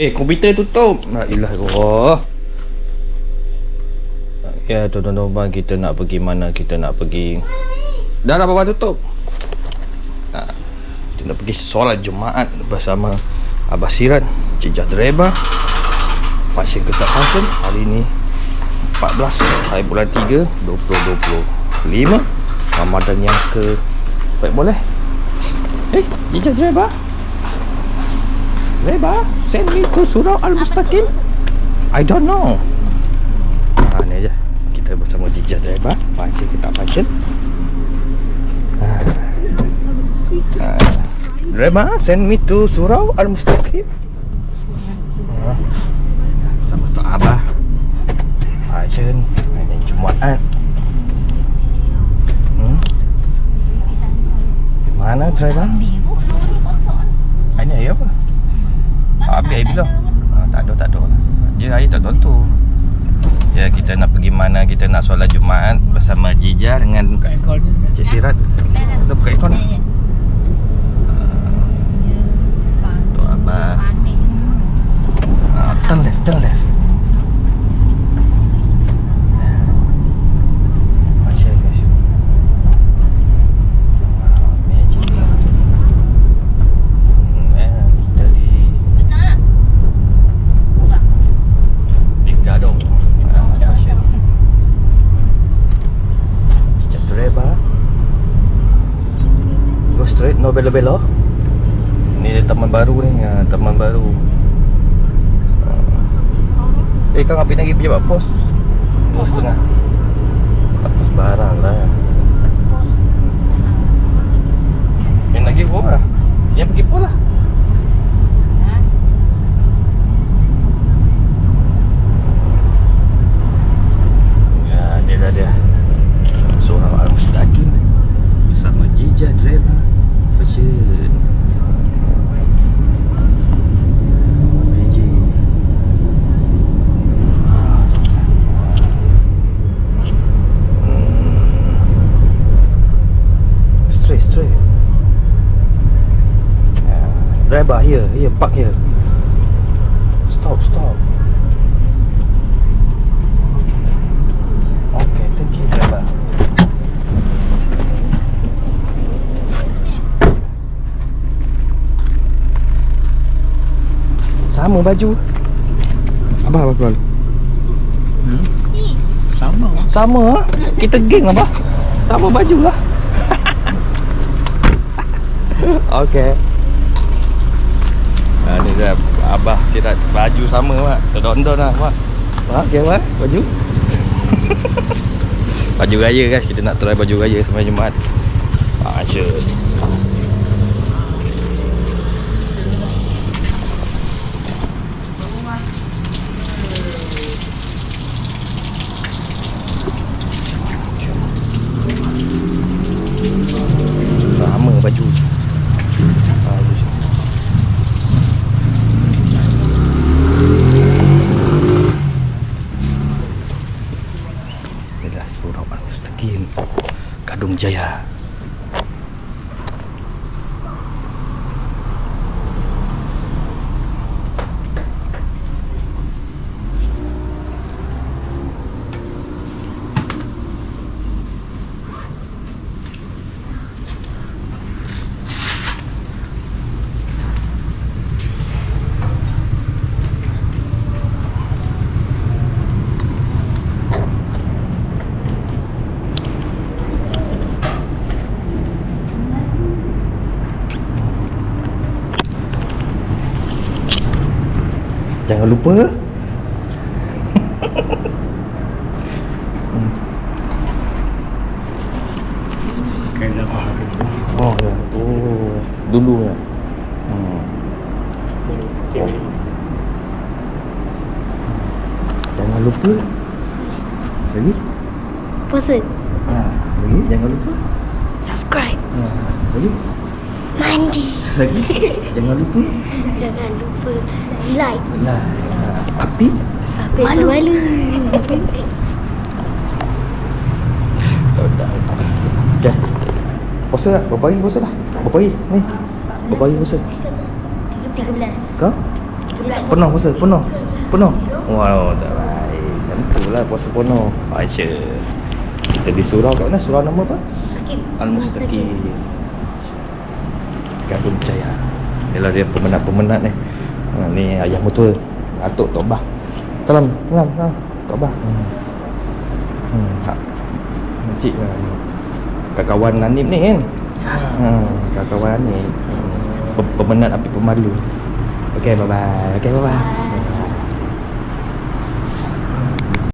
Eh, komputer tutup. La ilah Allah. Ya, tuan-tuan kita nak pergi mana? Kita nak pergi. Dah dah bapa tutup. Nah, kita nak pergi solat Jumaat bersama Abah Siran, Cik Jadreba. Fashion ke tak fashion hari ni 14 hari bulan 3 2025 Ramadan yang ke Baik boleh Eh, Cik Jadreba Reba, send me to Surau Al-Mustaqim I don't know Ha, ni je Kita bersama Jijat Reba Fashion ke tak fashion ha. Ha. Reba, send me to Surau Al-Mustaqim ha. Sama tu Abah Fashion Hari Jumaat hmm? Di mana Reba? Ini air apa? Habis air belum? Ha, tak ada, tak ada. Dia air tak tentu. Ya, kita nak pergi mana? Kita nak solat Jumaat bersama Jija dengan Buka aircon Cik Sirat. Kita buka aircon. Tu Abah. Ha, turn left, turn left. Masya Allah. Ah, magic. Hmm, eh, kita di Big Gadong Ah, Fashion Jatuh Reba Belo-belo Ni dia taman baru ni ha, Taman baru. Ah. Eh kang api lagi pejabat pos. Pos tengah Atas barang lah Yang lagi pun lah Yang pergi pos lah Ya, dia dah dia. Surau Al-Mustaqim bersama Jija Driver Fashion. Magic. Ah, Hmm. Straight, straight. Ya, Driver here, here, park here. Stop, stop. Okay, thank you driver. Sama baju. Abah apa keluar? hmm? Sama Sama ah. Kita geng apa? Sama baju lah. okay. Ha, ni dah Abah sirat baju sama mak. Sedondon lah mak. Ha, okay mak. Baju. baju raya guys. Kita nak try baju raya sampai Jumaat. Ha, sure. Sama baju. Baju. Inilah surau Al-Mustaqim Kadung Jaya Jangan lupa. Oh ya. Oh Dulu ya. Hmm. Jangan lupa. Lagi? Pose ha, Lagi? Jangan lupa. Subscribe. Ha, Lagi Mandi Lagi Jangan lupa Jangan lupa Like Nah ha, Api Malu Malu Okay Puasa lah Berapa hari puasa lah Berapa hari Ni Berapa hari puasa 13 Kau Penuh puasa, penuh. Penuh. Wow, tak baik. Tentulah puasa penuh. Baca. Kita di surau kat mana? Surau nama apa? Sakit. Al-Mustaqim. Gabung Jaya. Yalah dia pemenat-pemenat ni. Ha, ni ayah mutua. Atuk Tobah. Salam. Salam. Salam. Tobah. Hmm. Hmm. Ha. Lah ni. Kawan Nanim ni kan? Ha. Kawan ni. Hmm. Pe- Pemenat api pemalu. Okay, bye-bye. Okay, bye-bye.